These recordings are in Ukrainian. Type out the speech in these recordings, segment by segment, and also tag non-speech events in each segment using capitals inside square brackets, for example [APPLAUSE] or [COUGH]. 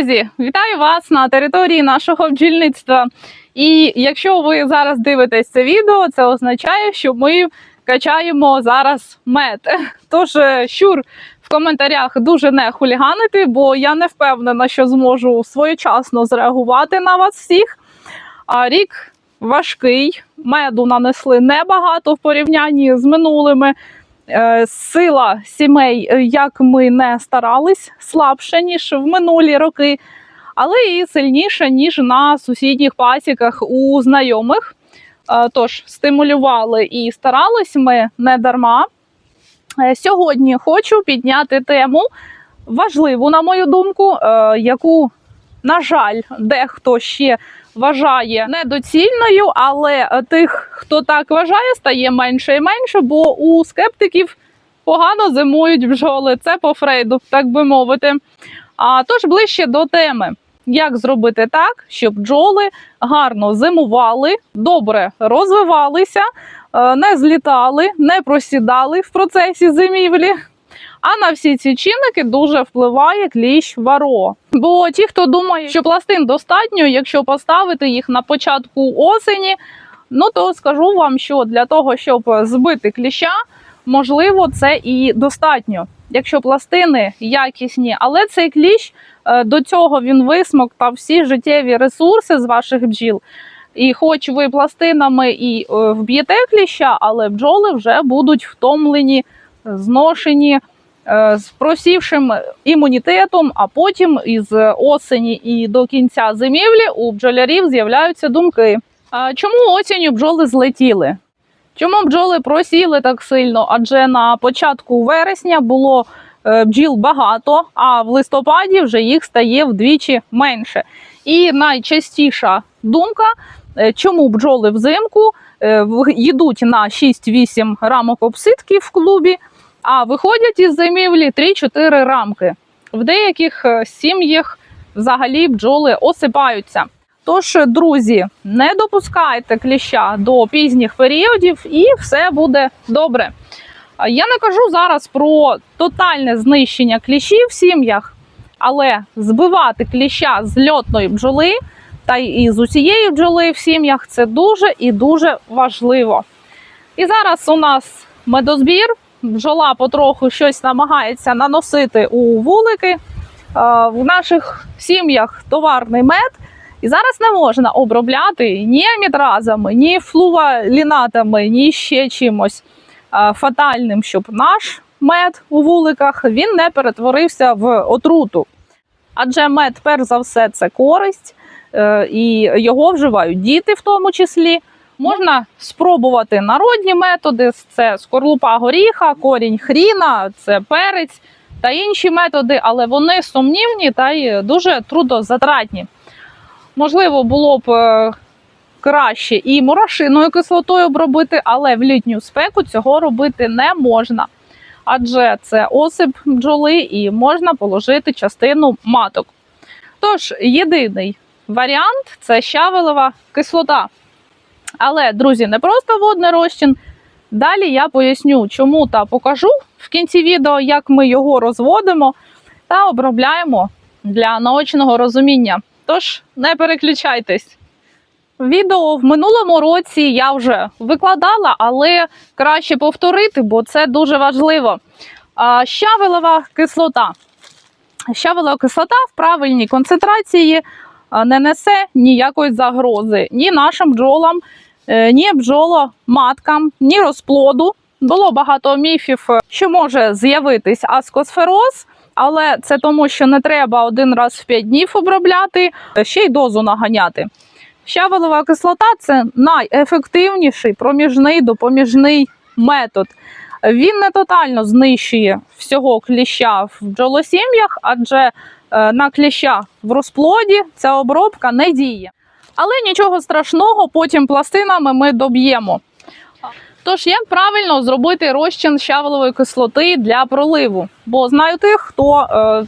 Друзі, вітаю вас на території нашого бджільництва. І якщо ви зараз дивитесь це відео, це означає, що ми качаємо зараз мед. [LAUGHS] Тож, е, щур в коментарях дуже не хуліганити, бо я не впевнена, що зможу своєчасно зреагувати на вас всіх. А рік важкий, меду нанесли небагато в порівнянні з минулими. Е, Сила сімей, е, як ми не старались, слабша, ніж в минулі роки, але і сильніша, ніж на сусідніх пасіках у знайомих. Е, Тож стимулювали і старались ми не дарма. Сьогодні хочу підняти тему важливу, на мою думку, яку, на жаль, дехто ще вважає недоцільною, але е, тих, хто так вважає, стає менше і менше, бо у скептиків погано зимують бджоли. Це по Фрейду, так би мовити. А тож ближче до теми. Як зробити так, щоб бджоли гарно зимували, добре розвивалися, е, не злітали, не просідали в процесі зимівлі. А на всі ці чинники дуже впливає кліщ варо. Бо ті, хто думає, що пластин достатньо, якщо поставити їх на початку осені, ну то скажу вам, що для того, щоб збити кліща, можливо, це і достатньо. Якщо пластини якісні, але цей кліщ е, до цього він висмоктав всі життєві ресурси з ваших бджіл. І хоч ви пластинами і е, вб'єте кліща, але бджоли вже будуть втомлені, зношені з просівшим імунітетом, а потім із осені і до кінця зимівлі у бджолярів з'являються думки. Чому осінню бджоли злетіли? Чому бджоли просіли так сильно? Адже на початку вересня було е, бджіл багато, а в листопаді вже їх стає вдвічі менше. І найчастіша думка, е, чому бджоли взимку е, їдуть на 6-8 рамок обсидки в клубі, а виходять із зимівлі 3-4 рамки. В деяких е, сім'ях взагалі бджоли осипаються. Тож, друзі, не допускайте кліща до пізніх періодів, і все буде добре. Я не кажу зараз про тотальне знищення кліщів в сім'ях, але збивати кліща з льотної бджоли та й з усієї бджоли в сім'ях це дуже і дуже важливо. І зараз у нас медозбір. Бджола потроху щось намагається наносити у вулики. Е, В наших сім'ях товарний мед. І зараз не можна обробляти ні амітразами, ні флувалінатами, ні ще чимось е, фатальним, щоб наш мед у вуликах він не перетворився в отруту. Адже мед, перш за все, це користь, е, і його вживають діти в тому числі. Можна спробувати народні методи: це скорлупа горіха, корінь хріна, це перець та інші методи, але вони сумнівні та й дуже трудозатратні. Можливо, було б е, краще і морошиною кислотою обробити, але в літню спеку цього робити не можна. Адже це осип бджоли і можна положити частину маток. Тож, єдиний варіант це щавелева кислота. Але, друзі, не просто водний розчин. Далі я поясню, чому та покажу в кінці відео, як ми його розводимо та обробляємо для наочного розуміння. Тож не переключайтесь. Відео в минулому році я вже викладала, але краще повторити, бо це дуже важливо. Щавелева кислота. Щавелева кислота в правильній концентрації не несе ніякої загрози ні нашим бджолам, ні бджоломаткам, ні розплоду. Було багато міфів, що може з'явитись аскосфероз, але це тому, що не треба один раз в 5 днів обробляти, ще й дозу наганяти. Щавелева кислота це найефективніший проміжний допоміжний метод. Він не тотально знищує всього кліща в бджолосім'ях, адже е, на кліща в розплоді ця обробка не діє. Але нічого страшного, потім пластинами ми доб'ємо. Тож, як правильно зробити розчин щавелевої кислоти для проливу? Бо знаю тих, хто е,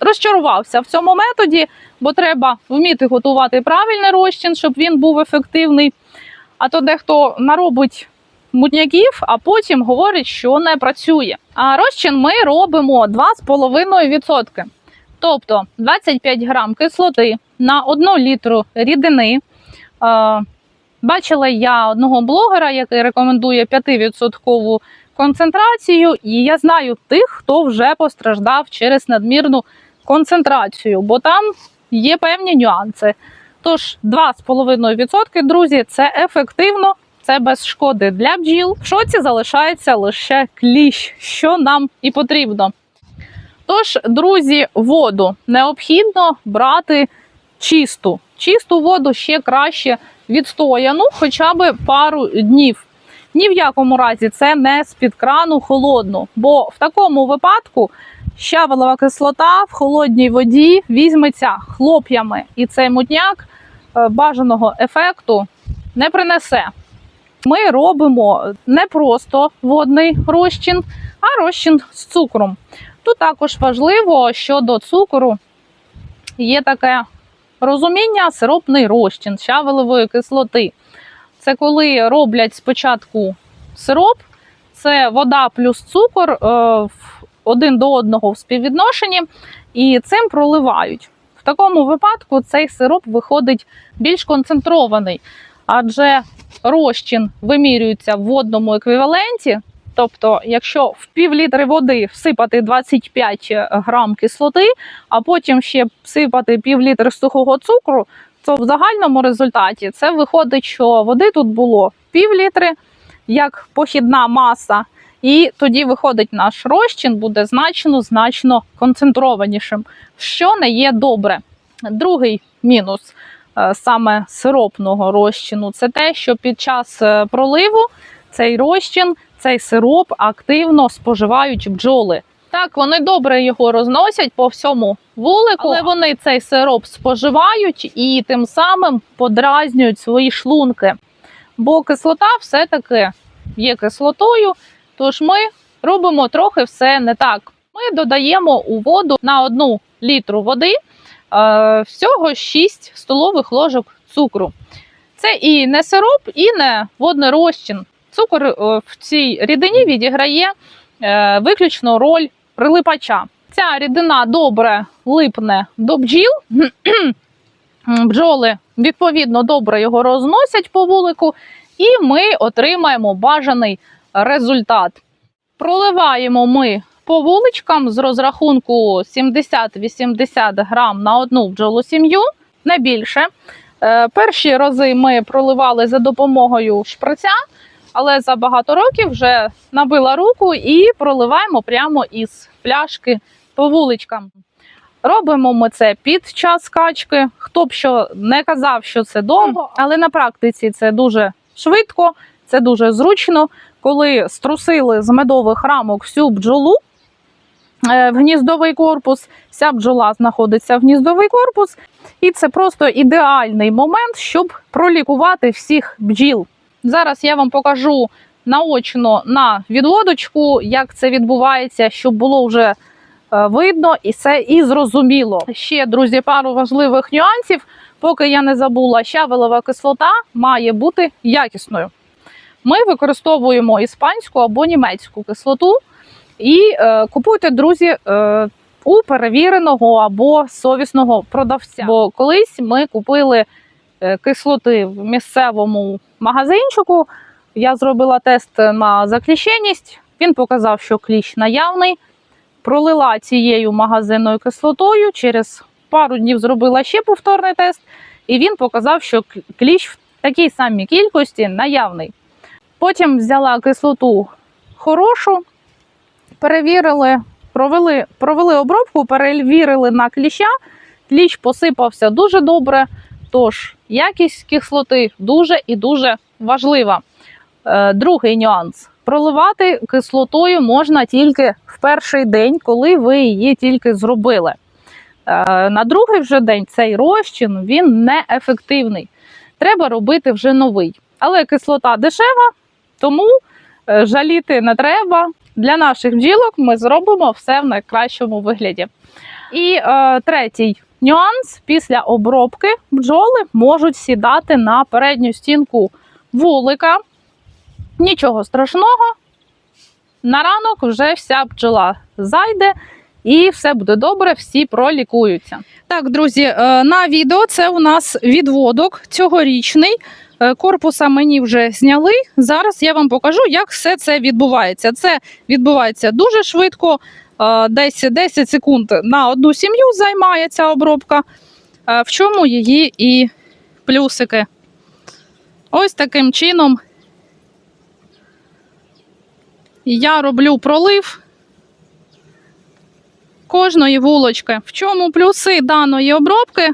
розчарувався в цьому методі, бо треба вміти готувати правильний розчин, щоб він був ефективний. А то дехто наробить мутняків, а потім говорить, що не працює. А розчин ми робимо 2,5%. Тобто 25 грам кислоти на 1 літру рідини. Бачила я одного блогера, який рекомендує 5% концентрацію, і я знаю тих, хто вже постраждав через надмірну концентрацію, бо там є певні нюанси. Тож 2,5%, друзі, це ефективно, це без шкоди для бджіл. В шоці залишається лише кліщ, що нам і потрібно. Тож, друзі, воду необхідно брати чисту. Чисту воду ще краще відстояну, хоча б пару днів. Ні в якому разі це не з-під крану холодну, бо в такому випадку щавелова кислота в холодній воді візьметься хлоп'ями, і цей мутняк е, бажаного ефекту не принесе. Ми робимо не просто водний розчин, а розчин з цукром. Тут також важливо, що до цукру є таке розуміння сиропний розчин щавелевої кислоти. Це коли роблять спочатку сироп, це вода плюс цукор е, в- один до одного в співвідношенні, і цим проливають. В такому випадку цей сироп виходить більш концентрований, адже розчин вимірюється в водному еквіваленті. Тобто, якщо в пів літри води всипати 25 грам кислоти, а потім ще всипати пів літри сухого цукру, то в загальному результаті це виходить, що води тут було пів літри, як похідна маса, і тоді виходить наш розчин буде значно значно концентрованішим, що не є добре. Другий мінус е, саме сиропного розчину це те, що під час е, проливу цей розчин, цей сироп активно споживають бджоли. Так, вони добре його розносять по всьому вулику, але вони цей сироп споживають і тим самим подразнюють свої шлунки. Бо кислота все-таки є кислотою, тож ми робимо трохи все не так. Ми додаємо у воду на одну літру води е, всього 6 столових ложок цукру. Це і не сироп, і не водний розчин. Цукор е, в цій рідині відіграє е, виключно роль прилипача. Ця рідина добре липне до бджіл. [CLEARS THROAT] Бджоли відповідно добре його розносять по вулику, і ми отримаємо бажаний результат. Проливаємо ми по вуличкам з розрахунку 70-80 грам на одну бджолу сім'ю, не більше. Е, Перші рази ми проливали за допомогою шприця, але за багато років вже набила руку і проливаємо прямо із пляшки по вуличкам. Робимо ми це під час качки. Хто б що не казав, що це довго, але на практиці це дуже швидко, це дуже зручно. Коли струсили з медових рамок всю бджолу е, в гніздовий корпус, вся бджола знаходиться в гніздовий корпус, і це просто ідеальний момент, щоб пролікувати всіх бджіл. Зараз я вам покажу наочно на відводочку, як це відбувається, щоб було вже е, видно і це і зрозуміло. Ще, друзі, пару важливих нюансів. Поки я не забула, щавелева кислота має бути якісною. Ми використовуємо іспанську або німецьку кислоту і е, купуйте, друзі, е, у перевіреного або совісного продавця. Бо колись ми купили кислоти в місцевому магазинчику. Я зробила тест на закліщеність. Він показав, що кліщ наявний. Пролила цією магазинною кислотою. Через пару днів зробила ще повторний тест, і він показав, що кліщ в такій самій кількості наявний. Потім взяла кислоту хорошу, перевірили, провели, провели обробку, перевірили на кліща. Кліщ посипався дуже добре. Тож якість кислоти дуже і дуже важлива. Е, Другий нюанс: проливати кислотою можна тільки в перший день, коли ви її тільки зробили. Е, На другий вже день цей розчин він неефективний. Треба робити вже новий. Але кислота дешева, тому е, жаліти не треба. Для наших бджілок ми зробимо все в найкращому вигляді. І е, третій нюанс: після обробки бджоли можуть сідати на передню стінку вулика. Нічого страшного. На ранок вже вся бджола зайде і все буде добре, всі пролікуються. Так, друзі, е, на відео це у нас відводок цьогорічний. Е, Корпуса мені вже зняли. Зараз я вам покажу, як все це відбувається. Це відбувається дуже швидко, десь 10 секунд на одну сім'ю займає ця обробка. Е, В чому її і плюсики? Ось таким чином я роблю пролив кожної вулочки. В чому плюси даної обробки?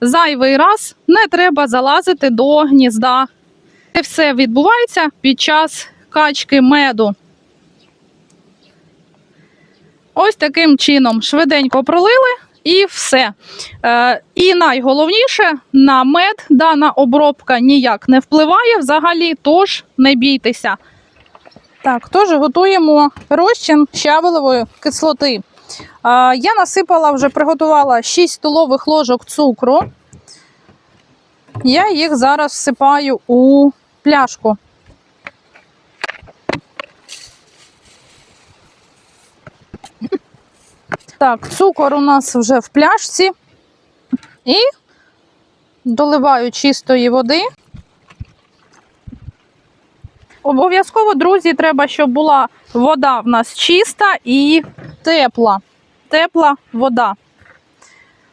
Зайвий раз не треба залазити до гнізда. Це все відбувається під час качки меду. Ось таким чином швиденько пролили і все. Е, і найголовніше, на мед дана обробка ніяк не впливає взагалі, тож не бійтеся. Так, тож готуємо розчин щавелевої кислоти. Е, я насипала вже приготувала 6 столових ложок цукру. Я їх зараз всипаю у пляшку. Так, цукор у нас вже в пляшці. І доливаю чистої води. Обов'язково, друзі, треба, щоб була вода в нас чиста і тепла. Тепла вода.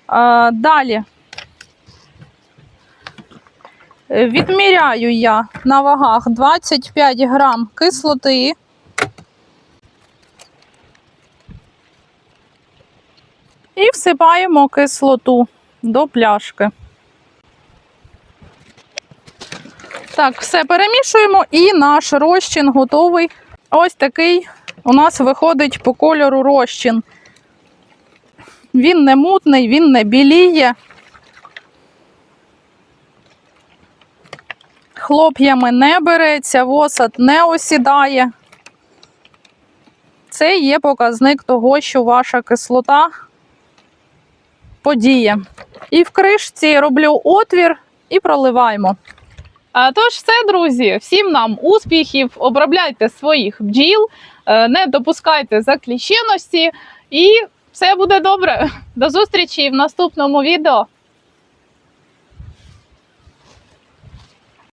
А, далі. Відміряю я на вагах 25 грам кислоти. І всипаємо кислоту до пляшки. Так, все перемішуємо і наш розчин готовий. Ось такий у нас виходить по кольору розчин. Він не мутний, він не біліє. Хлоп'ями не береться, восад не осідає. Це є показник того, що ваша кислота подіє. І в кришці роблю отвір і проливаємо. А, Тож, все, друзі, всім нам успіхів, обробляйте своїх бджіл, е, не допускайте закліщеності, і все буде добре. До зустрічі в наступному відео.